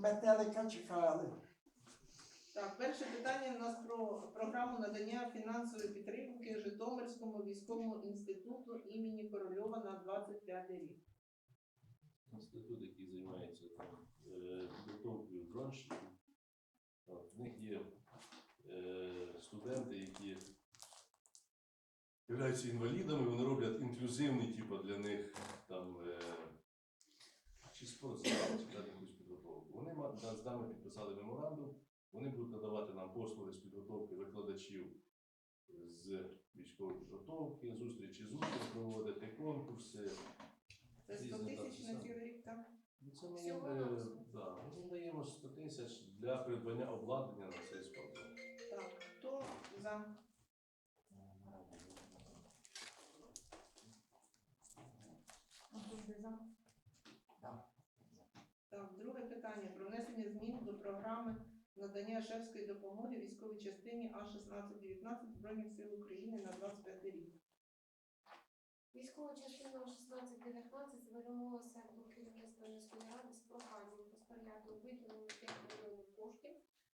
метелика чекали. Так, перше питання у нас про програму надання фінансової підтримки Житомирському військовому інституту імені Корольова на 25 рік. інститут, який займається там, е, підготовкою дронщиків. От, В них є е, студенти, які являються інвалідами, вони роблять інклюзивний, типу, для них там е, чи спортзал, чи там якусь підготовку. Вони ма- да- з нами підписали меморандум, вони будуть надавати нам послуги з підготовки викладачів з військової підготовки, зустрічі з учнями, проводити конкурси. Це 100 тисяч на цілий рік, так? Ну, Це ми їм, Всього е, да, ми даємо 100 тисяч для придбання обладнання на цей спортзал. Так, хто за? Так, друге питання про внесення змін до програми надання шефської допомоги військовій частині А1619 Збройних сил України на 25 рік. Військова частина 1619 звернулася до керівництва міської ради з проханням розпорядку виділення 5 мільйонів коштів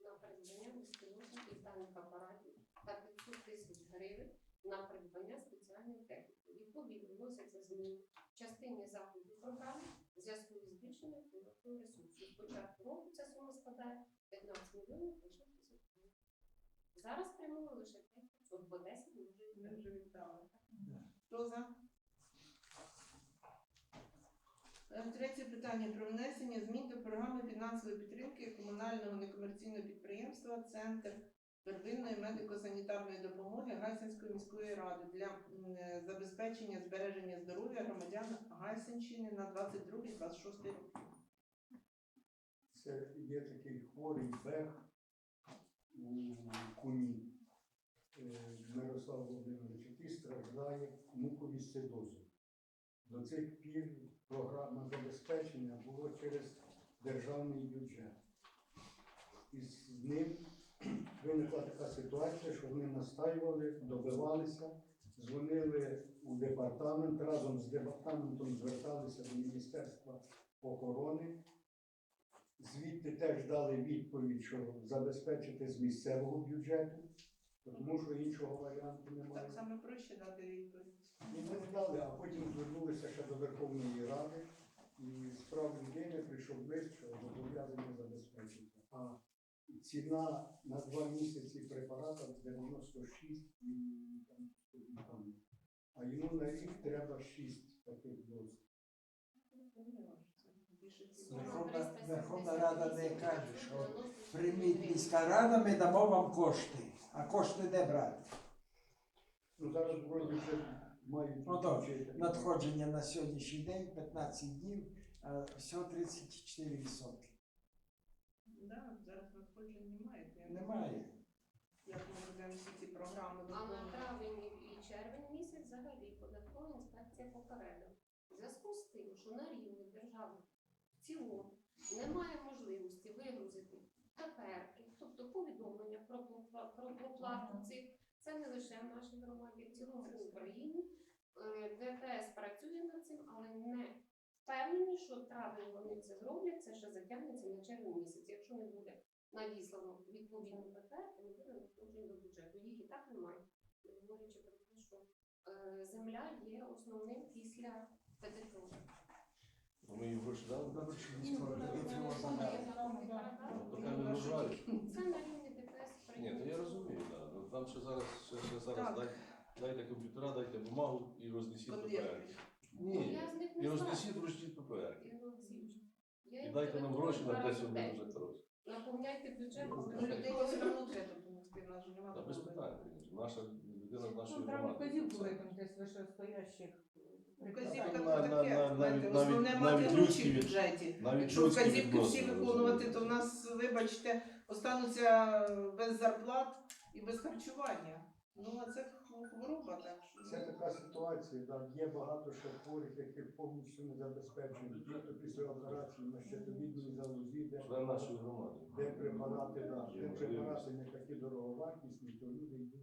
на придбання безпілотників і даних апаратів та 500 тисяч гривень на придбання спеціальної техніки. Відповідно, вносяться зміни в частині заходів програми в зв'язку із збільшенням фінансового ресурсу. З початку року ця сума складає 15 мільйонів 500 тисяч. Зараз прямує лише 500, бо 10 ми вже Ми вже віддали. Хто за? Е, Третє питання про внесення змін до програми фінансової підтримки комунального некомерційного підприємства Центр первинної медико-санітарної допомоги Гайсинської міської ради для е, забезпечення збереження здоров'я громадян Гайсинщини на 22-26 роки. Це є такий хворий бег у куні е, Мирослав Володимирович, який страждає муковісцидозом. До цих пір програма забезпечення було через державний бюджет. І з ним виникла така ситуація, що вони настаювали, добивалися, дзвонили у департамент, разом з департаментом зверталися до Міністерства охорони. Звідти теж дали відповідь, що забезпечити з місцевого бюджету, тому що іншого варіанту немає. Так само проще дати відповідь. І ми не дали, а потім звернулися ще до Верховної Ради, і з прав людини прийшов лист, що зобов'язані забезпечити. А ціна на два місяці препарата 96 і там, і там. А йому на рік треба 6 таких доз. Верховна, Верховна Рада не каже, що прийміть міська рада, ми дамо вам кошти. А кошти де брати? Ну зараз вроді вже мають Ну, так. Надходження на сьогоднішній день 15 днів, а всього 34%. Да, зараз надходжень немає. то я не Немає. Як ми будемо всі ці програми А на виконувати. травень і червень місяць взагалі податкова інспекція попередила. В зв'язку з тим, що на рівні держави в цілому немає можливості вигрузити ППРки, тобто повідомлення про проплату цих, це не лише в нашій громаді, в цілому в Україні. Е, ДПС працює над цим, але не впевнені, що травень вони це зроблять, це ще затягнеться на червень місяць. Якщо не буде надіслано відповідно ППР, то не буде надходжень до бюджету. Їх і так немає. Не говорячи про те, що е, земля є основним після ПДФО. Ну, Ми їм гроші дали. Що Ні, міського ну, не вважають. Це на рівні ДПС Ні, то я розумію, да. Ну, Нам ще зараз, ще, ще зараз Так. дай, дайте комп'ютера, дайте бумагу і рознесіть ППР. Конверти. Ні, я з них і не знаю. рознесіть ручні ППР. Я І дайте нам гроші на 10 в день. вже хороші. Наповняйте бюджет. Ну, одно треба допомогти, в нас же немає. Та без питань, звісно. Наша людина з нашої треба громади. вказівку виконати з вищестоящих. Вказівка то на- на- таке, на- знаєте, навіть- основне навіть- мати навіть гроші людські в від- бюджеті. Навіть Якщо людські вказівки всі відносини, виконувати, то в нас, вибачте, остануться без зарплат і без харчування. Ну, а це хвороба, так що. Це така ситуація, да. є багато ще хворих, яких повністю не забезпечують. Діти після операції на щитовідній залозі, де, Член нашої громади. де препарати, да, де препарати не такі дороговартісні, то люди йдуть.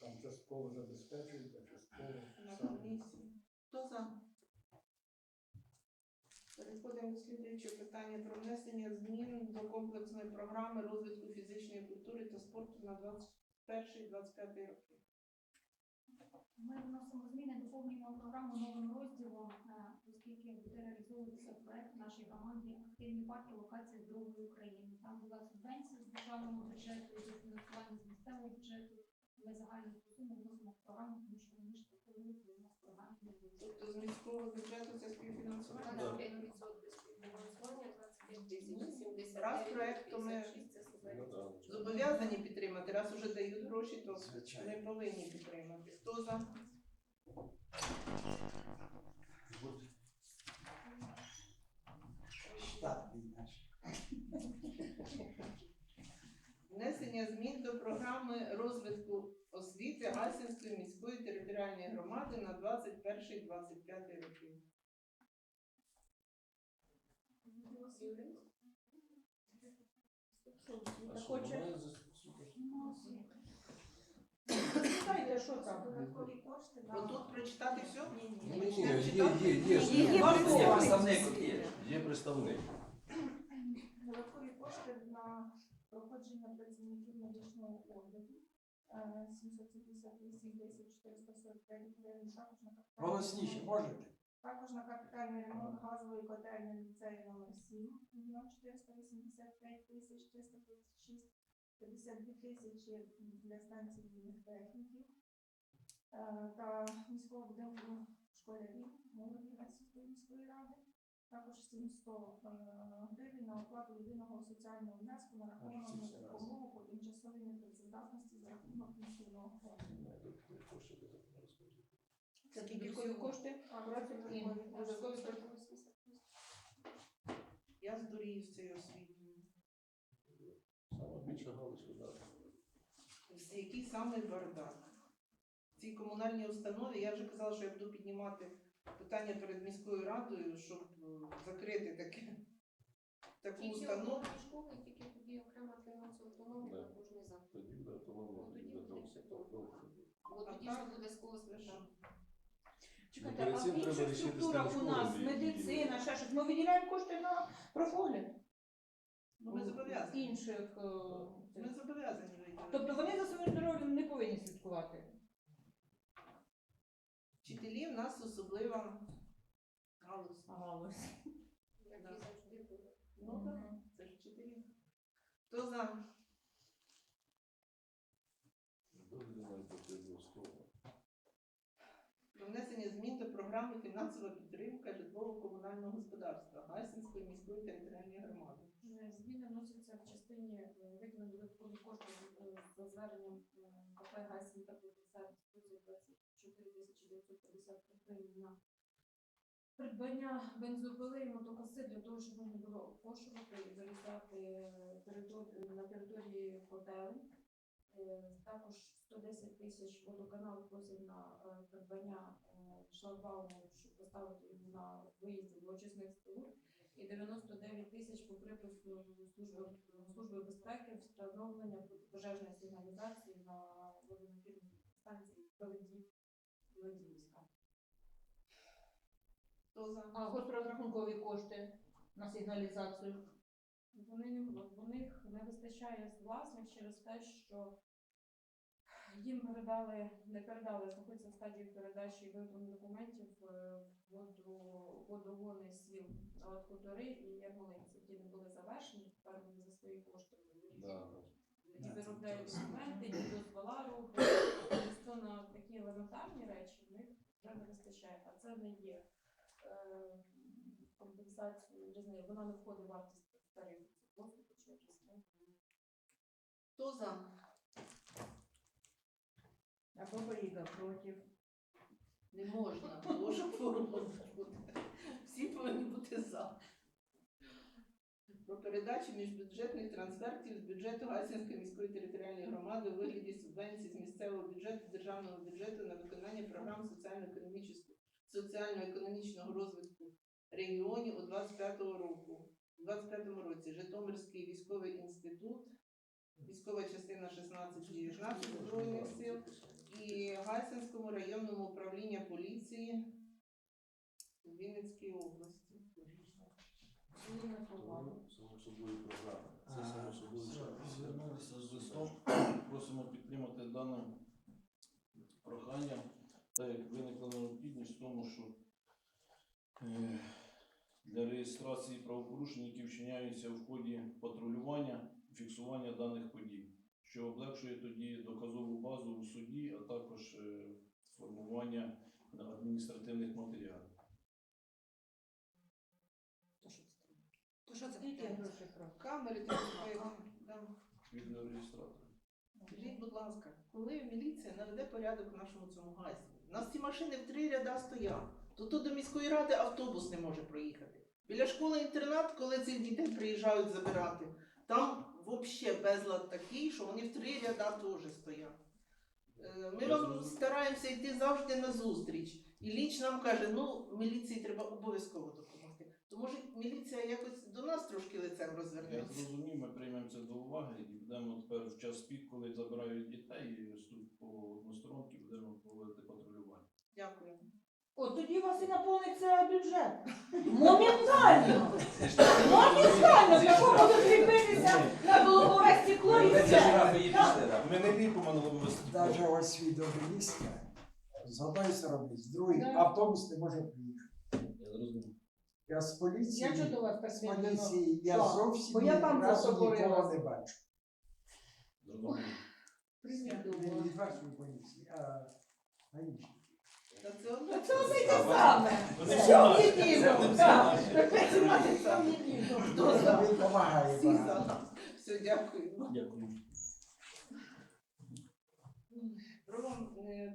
Там частково забезпечують, а частково На самі. комісії. Хто за? Переходимо до слідуючого питання про внесення змін до комплексної програми розвитку фізичної культури та спорту на 21-25 роки. Ми вносимо зміни, доповнюємо програму новим розділом, е, оскільки буде реалізовуватися проект нашій громаді активні парки локації здорової України. Там була субвенція з державного бюджету і фінансування з місцевого бюджету. Ми загальну суму вносимо в програму, тому що вони ж Тобто з міського бюджету це співфінансування? 25% співфінансування, 25 тисяч, 79 Раз проект, то ми- це Ну, субвенція. Зобов'язані підтримати, раз уже дають гроші, то Звичайно. ми повинні підтримати. Хто за? Штатний наш. Внесення змін до програми розвитку освіти Гасінської міської територіальної громади на 21-25 роки. А що, там? Додаткові кошти Отут прочитати все? Ні, ні, є, є, є, Є, є. є представник. Є представник. додаткові кошти на проходження працівників медичного огляду. Е, 758 тисяч 445 гривень. Також на Голосніше можете? Також на капітальний ремонт газової котельні ліцею номер 7 на 485 тисяч 336, 52 тисячі для станції вільних техніків Е, та міського будинку школярів молоді Гасівської міської ради. Також 700 е, гривень на оплату єдиного соціального внеску на рахунок допомогу по тимчасовій непрацездатності за рахунок пенсійного фонду. Це тільки кошти? І Я здурію з цією освітою. Саме більше галузь, да. З який самий бардак. В цій комунальній установі я вже казала, що я буду піднімати питання перед міською радою, щоб е, закрити таке, таку всі установу. тільки тоді окрема фінансова автономія Да. на кожний заклад. Тоді буде автономно, Ну, тоді тоді буде буде все. все добре. Бо А тоді так? буде когось вирішати. Чекайте, перед а в цим треба інших рішити структурах у нас медицина, ще щось. Ми виділяємо кошти на профогляд. Ну, ми зобов'язані. Інших. е, Ми зобов'язані. Тобто вони за своїм здоров'ям не повинні слідкувати селі в нас особлива галузь. Ну так, це вчителі. Хто за? Про внесення змін до програми фінансова підтримка житлово-комунального господарства Гайсинської міської територіальної громади. Е, зміни вносяться в частині е, виділення додаткових коштів е, за зверненням КП Гайсин та Плотиця 4950 гривень на придбання бензопили і мотокоси для того, щоб можна було опошувати і залізати на території котелень. Також 110 тисяч водоканал просив на е, придбання е, шлагбауму, щоб поставити його на виїзді до очисних споруд. І 99 тисяч по припису служби, служби безпеки встановлення пожежної сигналізації на водонапірній станції проведів Хто за? А госпрозрахункові кошти на сигналізацію. Вони не в них не вистачає власних через те, що їм передали, не передали, знаходяться в стадії передачі і документів е, воду, водогони сіл на хутори і Ярмолинці, які не були завершені, тепер вони за свої кошти Да. І виробляють документи, і дозвола роблять. Просто на такі елементарні речі в них вже не вистачає. А це не є е, компенсацією різниці. Вона не входить в вартість тарифу. Хто за? А Бабаріга проти. Не можна, ж форум. Всі повинні бути за. Про передачу міжбюджетних трансфертів з бюджету Гайсинської міської територіальної громади у вигляді субвенцій з місцевого бюджету державного бюджету на виконання програм соціально-економічного соціально-економічного розвитку регіонів у 25 року. У 25 році Житомирський військовий інститут, військова частина 16 наших збройних сил і Гайсинському районному управління поліції у Вінницькій області. Своїми То само собою програма. Це Звернулися з листом, просимо підтримати дане прохання, так як виникла необхідність в тому, що е, для реєстрації правопорушень, які вчиняються в ході патрулювання, фіксування даних подій, що облегшує тоді доказову базу у суді, а також е, формування адміністративних матеріалів. То що це? Скільки? грошей про? Камери телефони. да. Відеореєстратор. Скажіть, будь ласка, коли міліція наведе порядок в нашому цьому гайсі? У нас ці машини в три ряда стоять. То тут до міської ради автобус не може проїхати. Біля школи-інтернат, коли цих дітей приїжджають забирати, там взагалі безлад такий, що вони в три ряда теж стоять. Е, Ми вам стараємося йти завжди на зустріч. І ліч нам каже, ну міліції треба обов'язково допомогти. То може міліція якось до нас трошки лицем Я розвернеться. зрозумів, ми приймемо це до уваги і будемо тепер в час пік, коли забирають дітей і по односторонки, будемо проводити патрулювання. Дякую. О, тоді у вас і наповниться бюджет. Моментально! Моментально! Такого закріпитися на головове стекло і все. Ми не ліпимо на лобове Даже ось від обеліска з одної сторони, з другої автобус не може приїхати. Я зрозумів. Я з поліції, Я так з поліції я зовсім Бо я ні там разу нікого не бачу. Не Дума. від вашої поліції, а а інші. Та це одно. Та це одне й те саме. Це знають. одне й те саме. Так. Це одне й. Хто за? Він допомагає багато. Все, дякую. Дякую. Е,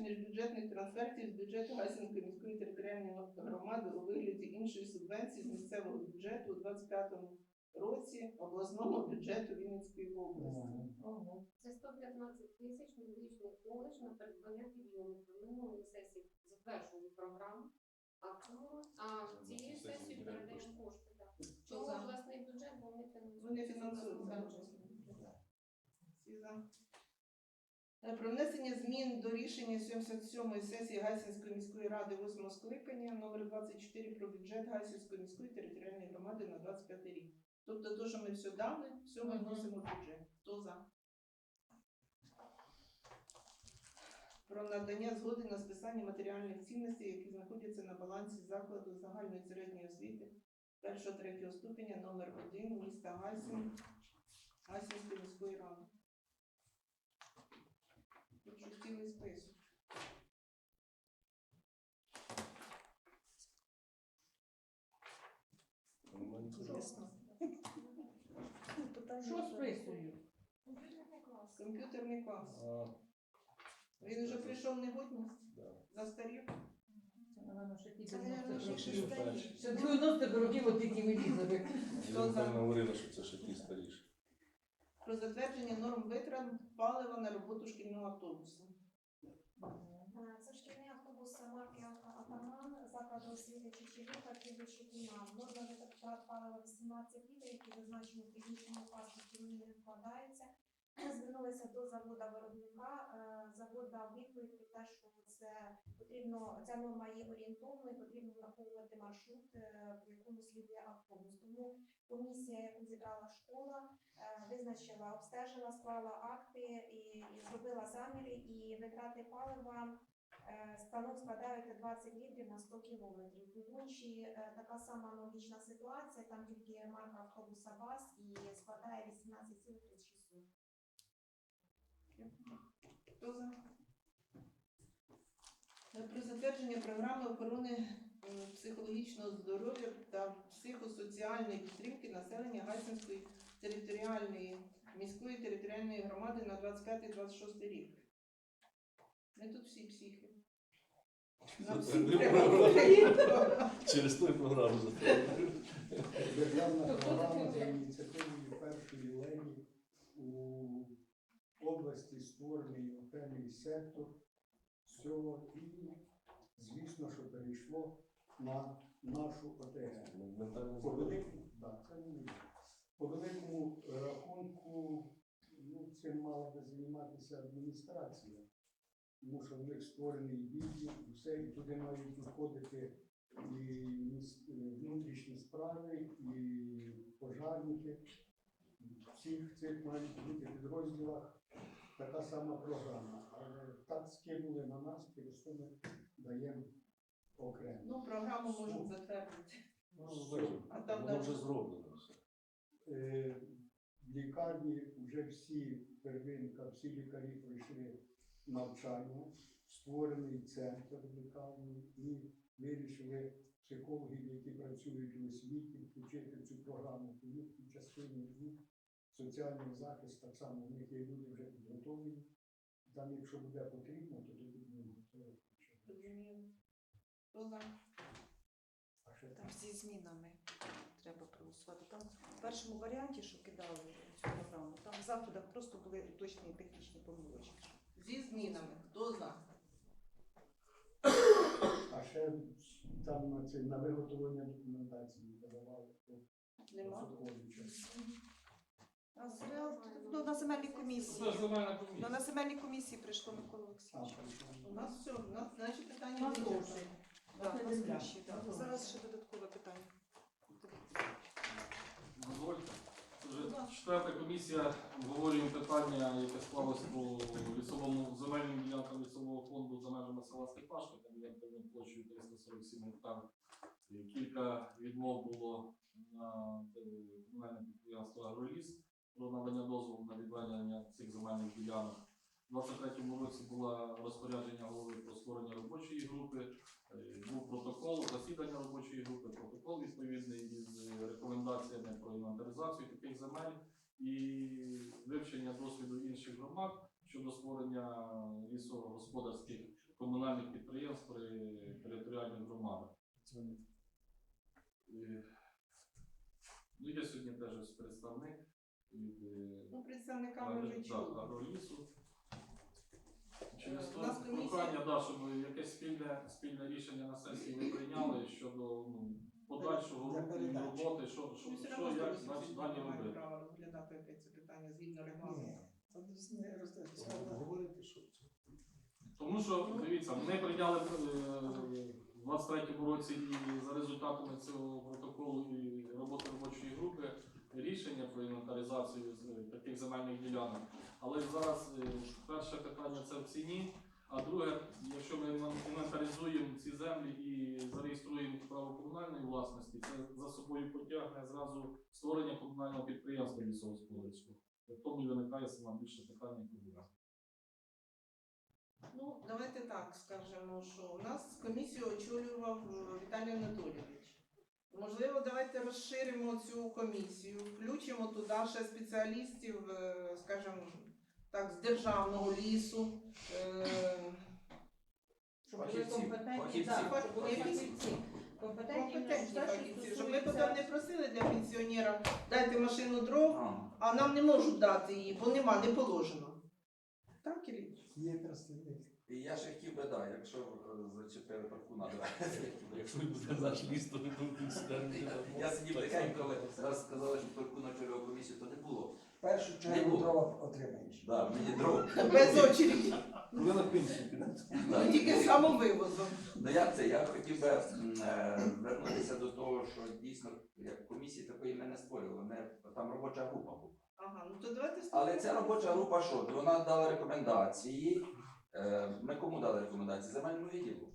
міжбюджетних трансфертів з бюджету Гасінської міської територіальної громади у вигляді іншої субвенції з місцевого бюджету у 25 році обласному бюджету Вінницької області. Ого. Це 115 тисяч медичних коледж на придбання підйомників. Минулої сесії затверджували програму, а цією сесією передаємо кошти. Чому обласний бюджет, бо вони фінансують. Вони фінансують так. Всі за. Е, Про внесення змін до рішення 77-ї сесії Гайсинської міської ради 8 скликання номер 24 про бюджет Гайсинської міської територіальної громади на 25 рік. Тобто те, що ми все дали, все ми вносимо в бюджет. Хто за? Про надання згоди на списання матеріальних цінностей, які знаходяться на балансі закладу загальної середньої освіти першого третього ступеня номер 1 міста Гайсин Гайсинської міської ради. Тут список. Нічого. Що списую? Комп'ютерний клас. А, Він вже прийшов негодність, да. застарів. Це, напевно, ще ті Це, 90-х наверно, ще років. 90-х років от ті телевізори. Хто за? Там що це ще ті старіші. Про затвердження норм витрат палива на роботу шкільного автобусу. Е, Це шкільний автобус марки Атаман, закладу освіти Чечевіка, прізвище Діна. Норма витрат палива 18 літрів, які зазначені в технічному паспорті, вони не вкладаються. Звернулися до завода виробника. Е, Завод дав відповідь те, що це потрібно, ця норма є орієнтовною, потрібно враховувати маршрут, е, по якому слідує автобус. Тому комісія, яку зібрала школа, е, визначила, обстежила, склала акти і, і зробила заміри, і витрати палива е, станок складають 20 літрів на 100 кілометрів. Е, така сама аналогічна ситуація, там тільки марка автобуса ВАЗ і складає 18,36. Хто за? Про затвердження програми охорони е, психологічного здоров'я та психосоціальної підтримки населення Гайсинської територіальної міської територіальної громади на 25-26 рік. Ми тут всі психи. Нам всім треба Через ту програму. Державна програма за ініціативою першої леді у області створений окремий сектор всього і, звісно, що перейшло на нашу ОТГ. По великому, да. По великому рахунку, ну, цим мала би займатися адміністрація, тому що в них створений відділ, все, і туди мають входити і внутрішні справи, і пожарники. В всіх цих мають бути підрозділах така сама програма. Але так скинули на нас, через то ми даємо окремо. Ну, програму можуть затвердити. Ну, А там Воно вже зроблено все. Е, В лікарні вже всі первинка, всі лікарі пройшли навчання, створений центр в лікарні і вирішили психологів, які працюють у освіті, включити в цю програму у них і частині них соціальний захист так само. В них є люди вже підготовлені. Там, якщо буде потрібно, то тоді будемо готові. Зрозуміло. Хто за? А ще Там зі змінами треба проголосувати. Там в першому варіанті, що кидали цю програму, там в заходах просто були уточнені технічні помилочки. Зі змінами. Хто за? А ще там на, це, на виготовлення документації подавали по Нема. час. А з реал- ну, на земельній комісії. Це ж земельна Ну, комісія. на земельній комісії прийшло Микола Олексійович. У нас все, у нас, значить, питання. Так, на так. Зараз ще додаткове питання. Дозвольте. Це вже четверта комісія. Обговорюємо питання, яке склалось по лісовому земельним ділянкам лісового фонду за межами села Степашка, там є певною площею 347 гектар. І Кілька відмов було на е, комунальне підприємство «Агроліс» про надання дозволу на відведення цих земельних ділянок. У 23-му році було розпорядження голови про створення робочої групи. Е, Був протокол засідання робочої групи, протокол відповідний із рекомендаціями про інвентаризацію таких земель і вивчення досвіду інших громад щодо створення лісогосподарських комунальних підприємств при територіальних громадах. Е, Ну, є сьогодні теж представник від е, Ну, представника ми вже так, чули. агролісу. Через Е, то нас комісія- прохання, да, щоб якесь спільне, спільне рішення на сесії ви прийняли щодо ну, подальшого Для руху передачі. роботи, що, що, Ми все що одно як далі, далі не маємо робити. права розглядати це питання згідно регламенту. Ні, це не розглядати. Говорити, що це. Тому що, дивіться, ми прийняли е, в 23-му році і за результатами цього протоколу і роботи робочої групи рішення про інвентаризацію е, таких земельних ділянок. Але зараз е, перше питання це в ціні. А друге, якщо ми інвен- інвентаризуємо ці землі і зареєструємо право комунальної власності, це за собою потягне зразу створення комунального підприємства лісогосподарського. В тому і виникає саме більше питання проблем. Ну, давайте так скажемо, що у нас комісію очолював е, Віталій Анатолійович. Можливо, давайте розширимо цю комісію, включимо туди ще спеціалістів, е, скажімо так, з державного лісу. Щоб були компетентні, фахівці. так, щоб були Фахівці. фахівці. Компетентні, компетентні все, що фахівці, щоб ми потім не просили для пенсіонера дайте машину дров, А, а нам не можуть дати її, бо нема, не положено. Так, Ілліч? Є представник. Я ще хотів би, да, якщо е, зачепили паркуна, Якщо ви будете наш ліс, то ви тут сидите. Я сидів тихенько, але раз сказали, що паркуна очолював комісію, то не було. Першу чергу дрова отримаєш. Да, мені дров. Без очереди, Ви на пенсію підете. Ну, тільки самовивозом. Ну як це? Я хотів би е, вернутися до того, що дійсно як комісії такої ми не створювали. Там робоча група була. Ага, ну то давайте Але ця робоча група що? Вона дала рекомендації. Е, Ми кому дали рекомендації? Земельному відділу.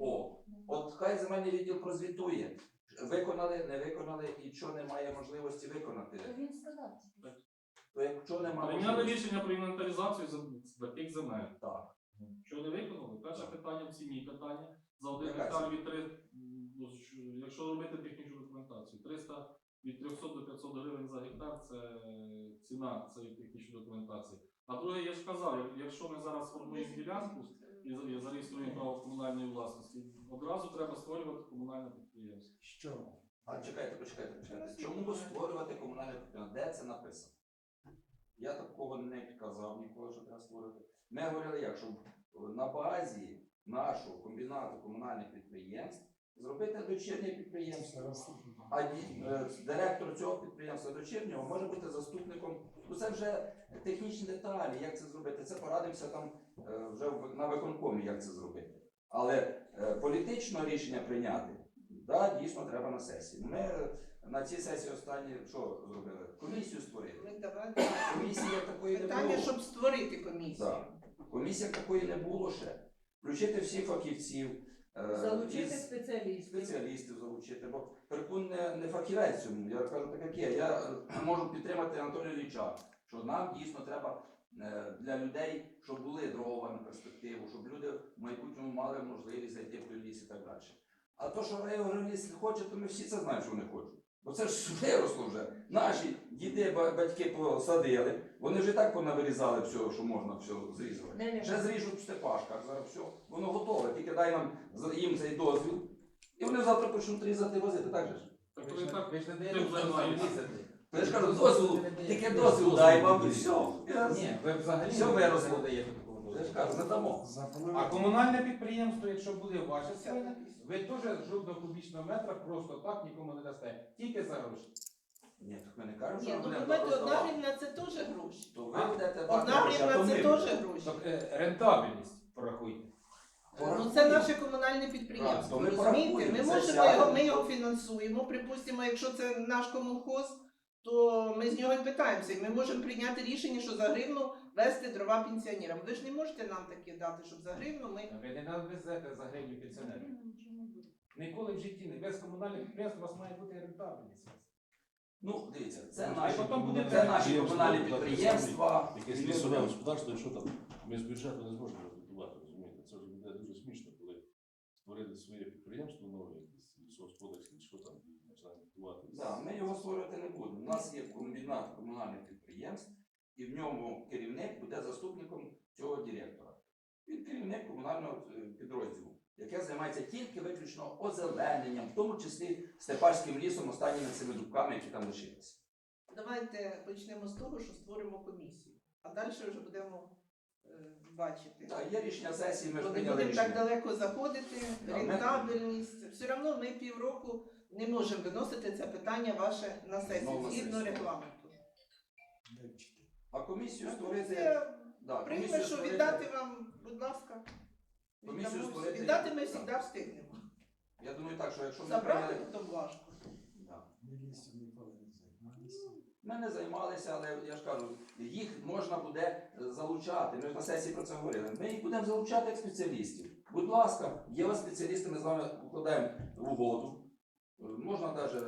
О, от хай земельний відділ прозвітує. Виконали, не виконали, і що немає можливості виконати. Він сказав. То якщо немає Прийняли можливості, рішення про інвентаризацію зем- з таких земель. так. Що не виконали? Перше Так. питання в ціні питання. За один Яка гектар від три, ну, що- якщо робити технічну документацію, 300 від 300 до 500 гривень за гектар це ціна цієї технічної документації. А друге, я ж казав, якщо ми зараз формуємо ділянку і за- і зареєструємо право комунальної власності, одразу треба створювати комунальне підприємство. Що? А чекайте, почекайте, почекайте. Чому створювати комунальне підприємство? Де це написано? Я такого не казав ніколи, що треба створювати. Ми говорили, як, щоб на базі нашого комбінату комунальних підприємств зробити дочірнє підприємство. А ді- е, директор цього підприємства дочірнього може бути заступником. Ну це вже технічні деталі, як це зробити. Це порадимося там е, вже на виконкомі, як це зробити. Але е, політично рішення прийняти, да, дійсно треба на сесії. Ми е, на цій сесії останні що зробили? Комісію створили. Комісії як такої не питання, було. щоб створити комісію. Так. Комісії як такої не було ще. Включити всіх фахівців. Е, Залучити із- спеціалістів. спеціалістів залучити, бо Перкун не, не фахівець цьому. Я кажу так, як є. Я е, можу підтримати Анатолія Ілліча, що нам дійсно треба е, для людей, щоб були дрова на перспективу, щоб люди в майбутньому мали можливість зайти в ліс і так далі. А то, що район хоче, то ми всі це знаємо, що вони хочуть. Бо це ж виросло вже. Наші діди, ба- батьки посадили, вони вже і так понавирізали все, що можна все зрізати. Не, не, Ще зріжуть в степашках, зараз все, воно готове, тільки дай нам їм цей дозвіл. І вони завтра почнуть різати возити, так же ж? Ви ж так, ви ж не даєте займатися. То я ж кажу, дозвіл, тільки дозвіл дай вам і все. Ні, ви взагалі Все не виросло. даєте такого Я ж дозволу. кажу, не дамо. А комунальне підприємство, якщо буде ваше ви теж жодного кубічного метра просто так нікому не дасте. Тільки за гроші. Ні, так ми не кажемо, Ні, що ми ну будемо давайте одна роздавати. гривня це теж гроші. То ви будете Одна гроші, а то гривня ми це теж гроші. Тобто е, рентабельність порахуйте. Ну це наше комунальне підприємство. Так, то ми Розумієте? Ми це можемо сяде. його, ми його фінансуємо. Припустимо, якщо це наш комунхоз, то ми з нього і питаємося. І ми можемо прийняти рішення, що за гривну вести дрова пенсіонерам. Ви ж не можете нам таке дати, щоб за гривну ми. Ви не навезете за гривню пенсіонерів. Ніколи в житті не без комунальних підприємств у вас має бути рентабельність. Ну, дивіться, це Ну, наші, потім буде це наші комунальні підприємства. Якесь лісове господарство, якщо там ми з бюджету не зможемо розвитувати, розумієте? Це вже буде дуже смішно, коли створити своє підприємство нове, якесь лісогосподарське, що там починаємо будувати. Да, ми його створювати не будемо. У нас є комбінат комунальних підприємств, і в ньому керівник буде заступником цього директора. Він керівник комунального е, підрозділу, яке займається тільки виключно озелененням, в тому числі степарським лісом, останніми цими дубками, які там лишилися. Давайте почнемо з того, що створимо комісію. А далі вже будемо е, бачити. Так, є рішення сесії, ми ж Бо не прийняли будемо так рішення. далеко заходити, Да, ми- рентабельність. Все одно ми півроку не можемо виносити це питання ваше на сесію на згідно сесію. регламенту. А комісію створити. Це Да, прийме, що створити- віддати вам, будь ласка. Комісію Віддамо. створити- Віддати ми Так. завжди встигнемо. Я думаю так, що якщо ми Забрати прийняли. потім важко. Да. Міліцію ніколи не займалися. Ми не займалися, але я ж кажу, їх можна буде е, залучати. Ми ж на сесії про це говорили. Ми їх будемо залучати як спеціалістів. Будь ласка, є у вас спеціалісти, ми з вами укладаємо в угоду. Е, Можна навіть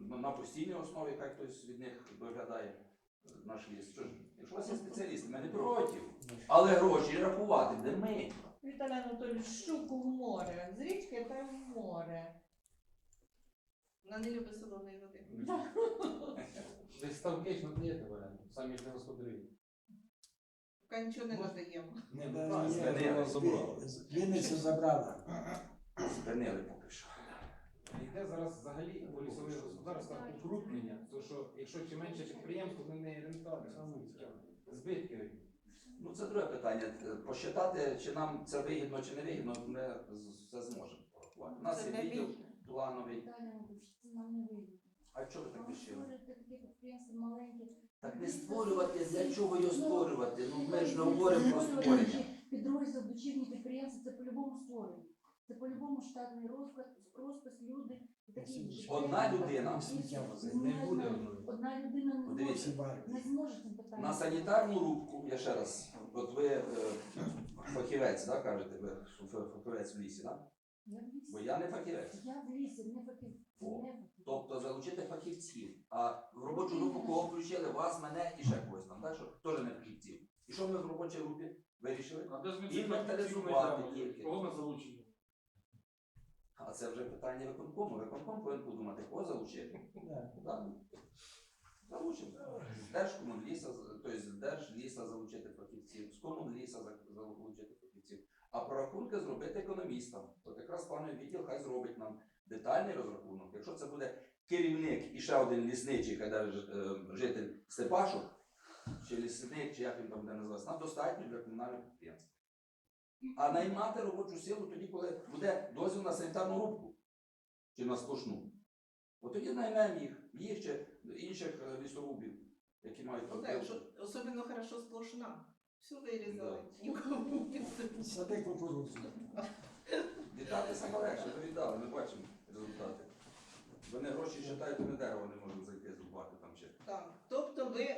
на постійній основі, хай хтось від них доглядає е, наш ліс. Що ж, якщо у вас є спеціалісти, ми не проти. Але гроші рахувати, де ми. Віталій Анатолійович, щуку в море. З річки та в море. Вона не любить солоної води. Ви ставки ж надаєте в оренду, самі ж не господарі. Поки нічого не надаємо. Не Та буває. є, Звенигла забрала. з- Вінницю забрала. Спинили поки що. Йде зараз взагалі у лісових господарствах укрупнення, то що якщо чим менше підприємств, вони не рентабельні. Збитки. Ну це друге питання. Е, Посчитати, чи нам це вигідно, чи не вигідно, ми все зможемо порахувати. У нас Це є не відділ вигідно. плановий. Це нам не вийде. А що ви так вирішили? створювати такі підприємства маленькі. Так не створювати, для чого його створювати? Ну ми ж не говоримо про створення. Підрозділ дочірні підприємства це по-любому створення. Це по-любому штатний розклад, розпис, люди. Одна людина Не буде. Одна людина не Подивіться. зможе, не зможе цим питанням. на санітарну рубку, я ще раз, от ви е, фахівець, да, кажете, ви фахівець в лісі, да? Я в лісі. бо я не фахівець. Я в лісі, не фахівець. О, Не фахівець. Тобто залучити фахівців. А в робочу групу кого включили? Вас, мене і ще когось там, так? Що теж не фахівців. І що ми в робочій групі вирішили? Інвентаризувати тільки. Кого ми залучимо? А це вже питання виконкому. Виконком повинен подумати, кого залучити. Да. Залучимо. З Держкомунліса, тобто з Держліса залучити фахівців, з комунліса за- залучити фахівців. А прорахунки зробити економістам. От якраз плановий відділ хай зробить нам детальний розрахунок. Якщо це буде керівник і ще один лісничий, хай даже, е, житель Степашок, чи лісник, чи як він там буде називатися, нам достатньо для комунального підприємства. А наймати робочу силу тоді, коли буде дозвіл на санітарну рубку чи на сплошну. От тоді наймемо їх, їх чи інших е, лісорубів, які мають Ну так, якщо особливо хорошо сплошна. Все вирізали. Нікому не Сади кукурудзу. Віддати саме легше, то віддали, ми бачимо результати. Вони гроші считають, вони дерево не можуть зайти зрубати там ще. Так. Тобто ви,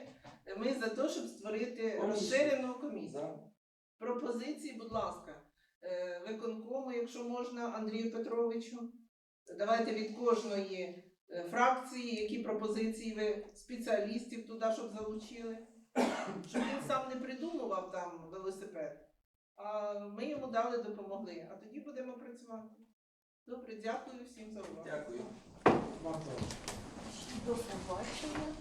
ми за те, щоб створити Комісію. розширену комісію. Да. Пропозиції, будь ласка, е, виконкому, якщо можна, Андрію Петровичу. Давайте від кожної е, фракції, які пропозиції ви спеціалістів туди, щоб залучили, щоб він сам не придумував там велосипед, а ми йому дали, допомогли. А тоді будемо працювати. Добре, дякую всім за увагу. Дякую. До побачення.